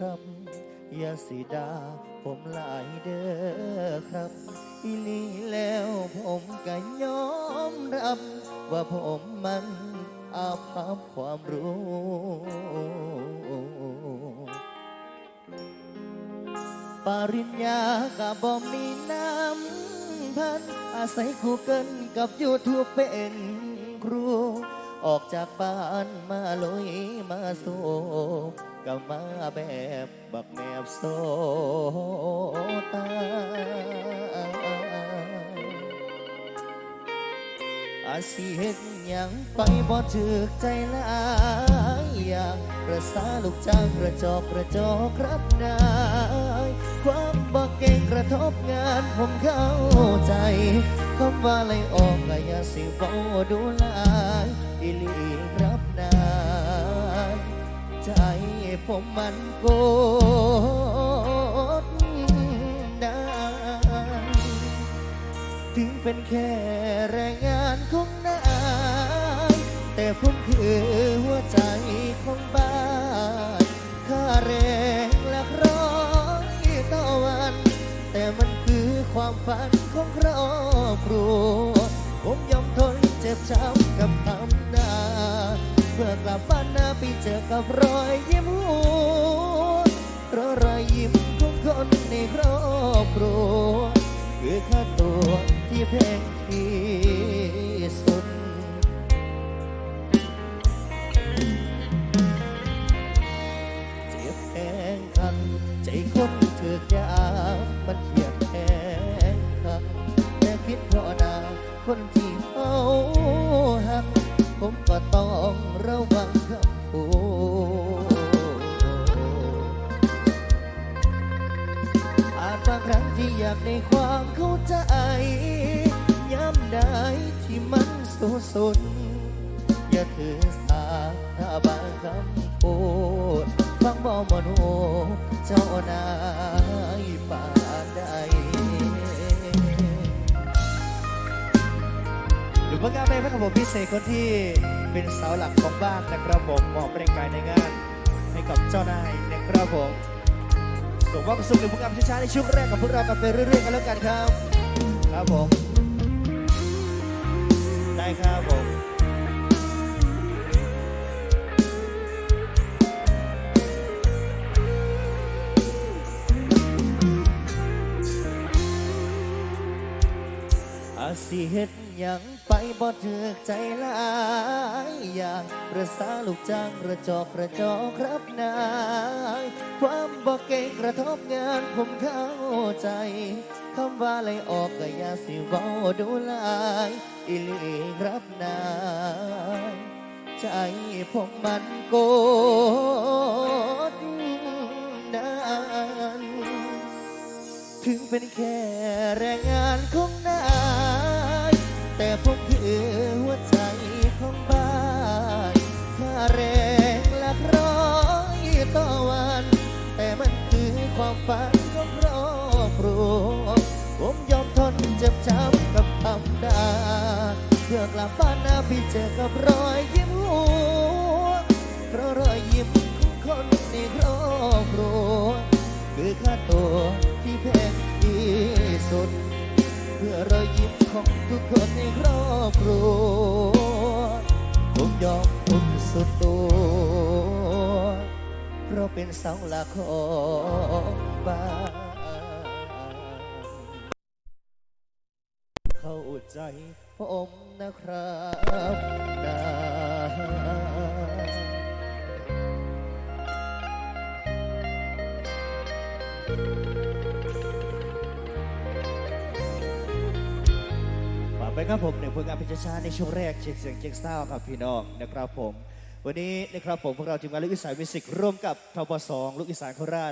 ครับอย่าสีดาผมหลายเด้อครับอีลีแล้วผมก็ยอมรับ ว่าผมมันอาภัพความรู้ ปริญญากับบ่มีน้ำพัน อาศัยคู่กันกับยูทูบเป็นครู ออกจากบ้านมาลอยมาโซ ก็มาแบบบักแมบโซตาอาสิเห็นยังไปบ่ถึกใจหลายอย่างประสาลูกจ้างกระจอกกระจอกครับนายความบ่เก่งกระทบงานผมเข้าใจคำว่าไลออกก็อย่าสิเฝ้าดูลาย มันโกดได้ถึงเป็นแค่แรงงานของนายแต่ผมคือหัวใจของบ้านค่าแรงหลักร้อยต่อวัน แต่มันคือความฝันของครอบครัวผมยอมทนเจ็บช้ำกับคำ เจอกับรอยยิ้มหัวเพราะรอยยิ้มของคนในครอบครัวคือค่าตัวที่แพงที่สุด เจ็บแทงคันใจคนถือกยามมันเขียดแทงคันแต่คิดเพราะนาคนที่เขาหักผมก็ต้องระวังคำ พูดอาจบางครั้งที่อยากในความเข้าใจย้ำได้ที่มันสุดสุดอย่าถือสาถ้าบางคำพูดฟังบ่มโนเจ้านา หรือว่างานเพลงพระบวนพิเศษคนที่เป็นเสาหลักของบ้านนะครับผมมอบแรงกายในงานให้กับเจ้านายนะครับผมส่งความสุขหรือพวกงานช้าๆในช่วงแรกกับพวกเรากันไปเรื่อยๆกันแล้วกันครับ ครับผม ได้ครับ สิเฮ็ดหยังไปบ่ถึกใจหลายอย่างประสาลูกจ้างกระจอกกระจอกครับนาย ความบ่เก่งกระทบงานผมเข้าใจคำว่าไล่ออกก็อย่าสิเว้าดูลายอีหลีครับนายใจผมมันโกดนานถึงเป็นแค่แรงงาน แต่ผมคือหัวใจของบ้านค่าแรงหลักร้อยต่อวัน แต่มันคือความฝันของครอบครัวผมยอมทนเจ็บช้ำกับคำด่าเพื่อกลับบ้านน้าพี่เจอกับรอยยิ้มหัวเพราะรอยยิ้มของคนในครอบครัวคือค่าตัวที่แพง เป็นเสาหลักของบ้านเข้าใจผมนะครับนะฝากไปครับผมหนึ่งผลงานเพลงช้าในช่วงแรกเช็คเสียงเช็คซาวด์ครับพี่น้องนะครับผม วันนี้นะครับผมพวกเราทีมงานลูกอีสานมิวสิกร่วมกับทบสองลูกอีสานโคราช